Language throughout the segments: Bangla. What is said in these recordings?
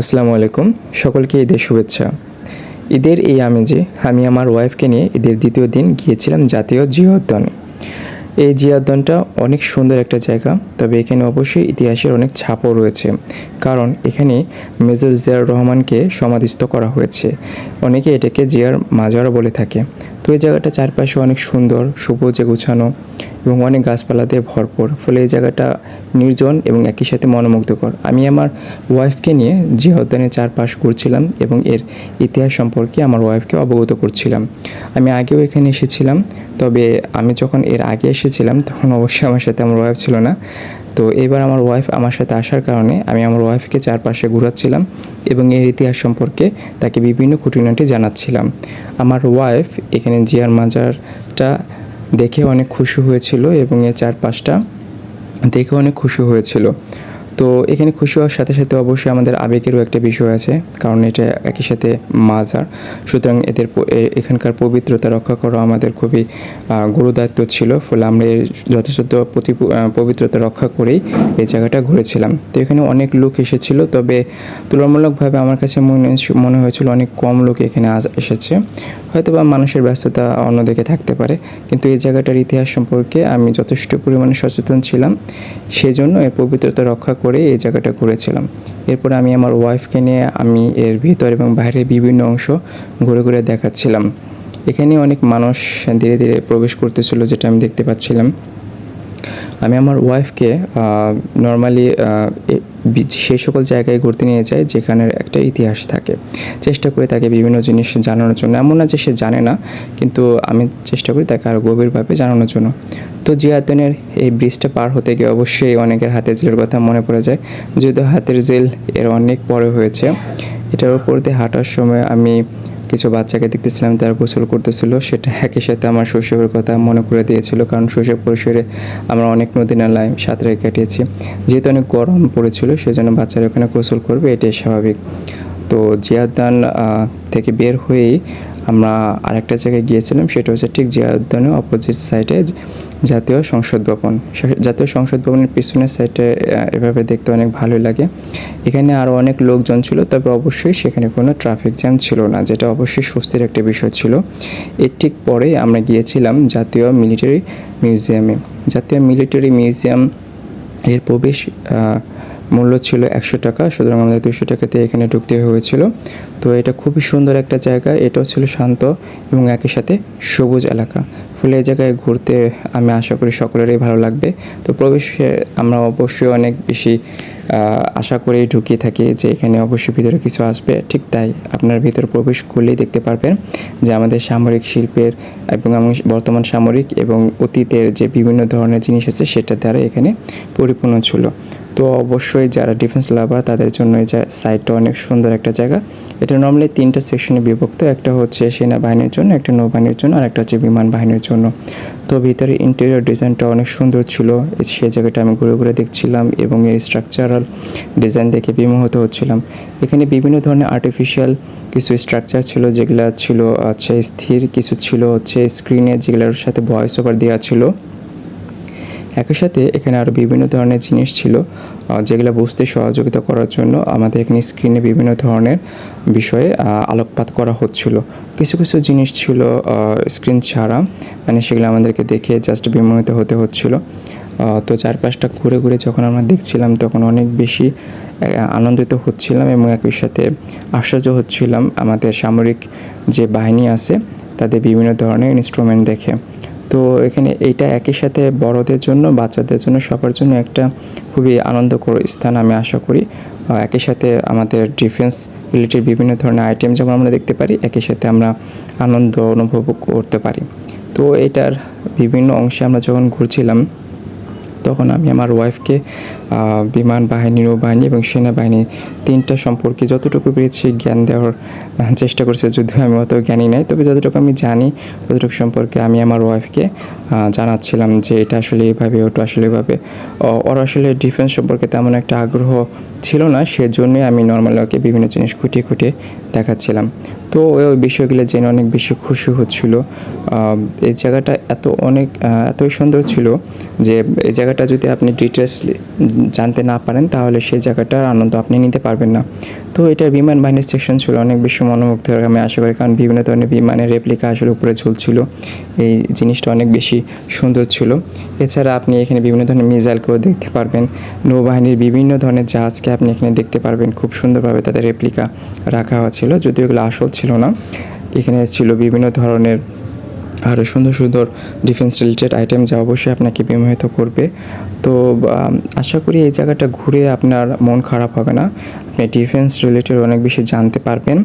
আসসালামু আলাইকুম, সকলকে ঈদের শুভেচ্ছা। ঈদের এই আমেজে আমি আমার ওয়াইফকে নিয়ে ঈদের দ্বিতীয় দিন গিয়েছিলাম জাতীয় জিয়া উদ্যানে এই জিয়া উদ্যানটা অনেক সুন্দর একটা জায়গা, তবে এখানে অবশ্যই ইতিহাসের অনেক ছাপও রয়েছে, কারণ এখানে মেজর জিয়ার রহমানকে সমাধিস্থ করা হয়েছে। অনেকে এটাকে জিয়ার মাজারও বলে থাকে। এই জায়গাটা চারপাশে অনেক সুন্দর সবুজে গুছানো এবং অনেক গাছপালা দিয়ে ভরপুর। ফলে এই জায়গাটা নির্জন এবং একই সাথে মনোমুগ্ধকর। আমি আমার ওয়াইফকে নিয়ে জিয়া উদ্যানের চারপাশ ঘুরছিলাম এবং এর ইতিহাস সম্পর্কে আমার ওয়াইফকে অবগত করছিলাম। আমি আগেও এখানে এসেছিলাম, তবে আমি যখন এর আগে এসেছিলাম, তখন অবশ্যই আমার সাথে আমার ওয়াইফ ছিল না। তো এবার আমার ওয়াইফ আমার সাথে আসার কারণে আমি আমার ওয়াইফকে চারপাশে ঘুরাচ্ছিলাম এবং এর ইতিহাস সম্পর্কে তাকে বিভিন্ন খুঁটিনাটি জানাচ্ছিলাম। আমার ওয়াইফ এখানে জিয়ার মাজারটা দেখে অনেক খুশি হয়েছিল এবং এর চারপাশটা দেখে অনেক খুশি হয়েছিল। তো এখানে খুশি হওয়ার সাথে সাথে অবশ্যই আমাদের আবেগেরও একটা বিষয় আছে, কারণ এটা একই সাথে মাজার। সুতরাং এদের এখানকার পবিত্রতা রক্ষা করা আমাদের খুবই গুরুদায়িত্ব ছিল। ফলে আমরা এর যথাযথ প্রতি পবিত্রতা রক্ষা করেই এই জায়গাটা ঘুরেছিলাম। তো এখানে অনেক লোক এসেছিল, তবে তুলনামূলকভাবে আমার কাছে মনে মনে হয়েছিল অনেক কম লোক এখানে আজ এসেছে। হয়তো বা মানুষের ব্যস্ততা অন্যদিকে থাকতে পারে, কিন্তু এই জায়গাটার ইতিহাস সম্পর্কে আমি যথেষ্ট পরিমাণে সচেতন ছিলাম সেই জন্য এর পবিত্রতা রক্ষা করে এই জায়গাটা ঘুরেছিলাম এরপর আমি আমার ওয়াইফকে নিয়ে আমি এর ভিতর এবং বাইরে বিভিন্ন অংশ ঘুরে ঘুরে দেখাচ্ছিলাম। এখানে অনেক মানুষ ধীরে ধীরে প্রবেশ করতেছিল, যেটা আমি দেখতে পাচ্ছিলাম। আমি আমার ওয়াইফকে নর্মালি সেই সকল জায়গায় ঘুরতে নিয়ে যায় যেখানের একটা ইতিহাস থাকে। চেষ্টা করি তাকে বিভিন্ন জিনিস জানানোর জন্য। এমন না যে সে জানে না, কিন্তু আমি চেষ্টা করি তাকে আরও গভীরভাবে জানানোর জন্য। তো জিয়াতনের এই ব্রিজটা পার হতে গিয়ে অবশ্যই অনেকের হাতের জেলের কথা মনে পড়ে যায়। যেহেতু হাতের জেল এর অনেক পরে হয়েছে, এটার উপর দিয়ে হাঁটার সময় আমি কিছু বাচ্চাকে দেখতেছিলাম, তারা গোসল করতেছিল। সেটা একই সাথে আমার শৈশবের কথা মনে করে দিয়েছিল, কারণ শৈশব পরিসরে আমরা অনেক নদী নালায় সাঁতরে কাটিয়েছি। যেহেতু অনেক গরম পড়েছিল, সেজন্য বাচ্চারা ওখানে গোসল করবে, এটাই স্বাভাবিক। তো জিয়াদান থেকে বের হয়েই আমরা আরেকটা জায়গায় গিয়েছিলাম, সেটা হচ্ছে ঠিক জিয়া জিয়াউদ্দানের অপোজিট সাইডে জাতীয় সংসদ ভবন। জাতীয় সংসদ ভবনের পিছনের সাইডে এভাবে দেখতে অনেক ভালো লাগে। এখানে আরও অনেক লোকজন ছিল, তবে অবশ্যই সেখানে কোনো ট্রাফিক জ্যাম ছিল না, যেটা অবশ্যই স্বস্তির একটা বিষয় ছিল। এর ঠিক পরে আমরা গিয়েছিলাম জাতীয় মিলিটারি মিউজিয়ামে জাতীয় মিলিটারি মিউজিয়াম এর প্রবেশ মূল্য ছিল একশো টাকা, সুতরাং আমাদের দুশো টাকাতে এখানে ঢুকতে হয়েছিল। তো এটা খুবই সুন্দর একটা জায়গা, এটাও ছিল শান্ত এবং একই সাথে সবুজ এলাকা। ফলে এই জায়গায় ঘুরতে আমি আশা করি সকলেরই ভালো লাগবে। তো প্রবেশে আমরা অবশ্যই অনেক বেশি আশা করেই ঢুকিয়ে থাকি যে এখানে অবশ্যই ভিতরে কিছু আসবে। ঠিক তাই আপনার ভিতরে প্রবেশ করলেই দেখতে পারবেন যে আমাদের সামরিক শিল্পের এবং বর্তমান সামরিক এবং অতীতের যে বিভিন্ন ধরনের জিনিস আছে, সেটা দ্বারা এখানে পরিপূর্ণ ছিল। তো অবশ্যই যারা ডিফেন্স লাভার তাদের জন্য এই যে সাইটটা অনেক সুন্দর একটা জায়গা। এটা নর্মালি তিনটা সেকশনে বিভক্ত, একটা হচ্ছে সেনাবাহিনীর জন্য, একটা নৌবাহিনীর জন্য, আর একটা হচ্ছে বিমান বাহিনীর জন্য। তো ভিতরে ইন্টেরিয়র ডিজাইনটা অনেক সুন্দর ছিল। সেই জায়গাটা আমি ঘুরে ঘুরে দেখছিলাম এবং এর স্ট্রাকচারাল ডিজাইন দেখে বিমোহিত হচ্ছিলাম। এখানে বিভিন্ন ধরনের আর্টিফিশিয়াল কিছু স্ট্রাকচার ছিল, যেগুলো ছিল হচ্ছে স্থির, কিছু ছিল হচ্ছে স্ক্রিনে যেগুলোর সাথে ভয়েস ওভার দেওয়া ছিল। একই সাথে এখানে আরও বিভিন্ন ধরনের জিনিস ছিল যেগুলো বুঝতে সহযোগিতা করার জন্য আমাদের এখানে স্ক্রিনে বিভিন্ন ধরনের বিষয়ে আলোকপাত করা হচ্ছিল। কিছু কিছু জিনিস ছিল স্ক্রিন ছাড়া মানে সেগুলো আমাদেরকে দেখে জাস্ট বিমোহিত হতে হচ্ছিল। তো চারপাশটা ঘুরে ঘুরে যখন আমরা দেখছিলাম, তখন অনেক বেশি আনন্দিত হচ্ছিলাম এবং একই সাথে আশ্চর্য হচ্ছিলাম। আমাদের সামরিক যে বাহিনী আছে, তাদের বিভিন্ন ধরনের ইনস্ট্রুমেন্ট দেখে। তো এখানে এইটা একই সাথে বড়দের জন্য, বাচ্চাদের জন্য, সবার জন্য একটা খুবই আনন্দকর স্থান আমি আশা করি। একই সাথে আমাদের ডিফেন্স রিলেটেড বিভিন্ন ধরনের আইটেম যেমন আমরা দেখতে পারি, একই সাথে আমরা আনন্দ অনুভব করতে পারি। তো এটার বিভিন্ন অংশে আমরা যখন ঘুরছিলাম তখন আমি আমার ওয়াইফকে বিমান বাহিনী, নৌবাহিনী এবং সেনাবাহিনী তিনটা সম্পর্কে যতটুকু পেরেছি জ্ঞান দেওয়ার চেষ্টা করছি। যদিও আমি অত জ্ঞানী নাই, তবে যতটুকু আমি জানি, ততটুকু সম্পর্কে আমি আমার ওয়াইফকে জানাচ্ছিলাম যে এটা আসলে এভাবে, ওটা আসলে এভাবে। ওর আসলে ডিফেন্স সম্পর্কে তেমন একটা আগ্রহ ছিল না, সেজন্যই আমি নর্মালি ওকে বিভিন্ন জিনিস খুঁটিয়ে খুঁটিয়ে দেখাচ্ছিলাম। তো ওই বিষয়গুলো জেনে অনেক বেশি খুশি হচ্ছিল। এই জায়গাটা এত অনেক এতই সুন্দর ছিল যে এই জায়গাটা যদি আপনি ডিটেলস জানতে না পারেন তাহলে সেই জায়গাটার আনন্দ আপনি নিতে পারবেন না। তো এটা বিমান বাহিনীর সেকশন ছিল, অনেক বেশি মনোমুগ্ধকর আমি আশা করি, কারণ বিভিন্ন ধরনের বিমানের রেপ্লিকা আসলে উপরে ঝুলছিল। এই জিনিসটা অনেক বেশি সুন্দর ছিল। এছাড়া আপনি এখানে বিভিন্ন ধরনের মিসাইলকেও দেখতে পারবেন। নৌবাহিনীর বিভিন্ন ধরনের জাহাজকে আপনি এখানে দেখতে পারবেন। খুব সুন্দরভাবে তাদের রেপ্লিকা রাখা হয়েছিল, যদিও এগুলো আসল ছিল না। এখানে ছিল বিভিন্ন ধরনের আরও সুন্দর সুন্দর ডিফেন্স রিলেটেড আইটেম যা অবশ্যই আপনাকে বিমোহিত করবে। তো আশা করি এই জায়গাটা ঘুরে আপনার মন খারাপ হবে না। আপনি ডিফেন্স রিলেটেড অনেক বেশি জানতে পারবেন।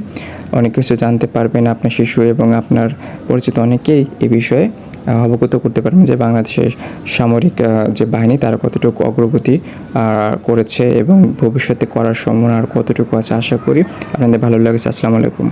অনেক কিছু জানতে পারবেন আপনার শিশু এবং আপনার পরিচিত অনেকেই এ বিষয়ে অবগত করতে পারবেন যে বাংলাদেশের সামরিক যে বাহিনী তারা কতটুকু অগ্রগতি করেছে এবং ভবিষ্যতে করার সম্ভাবনা আর কতটুকু আছে। আশা করি আপনাদের ভালো লাগেছে। আসসালামু আলাইকুম।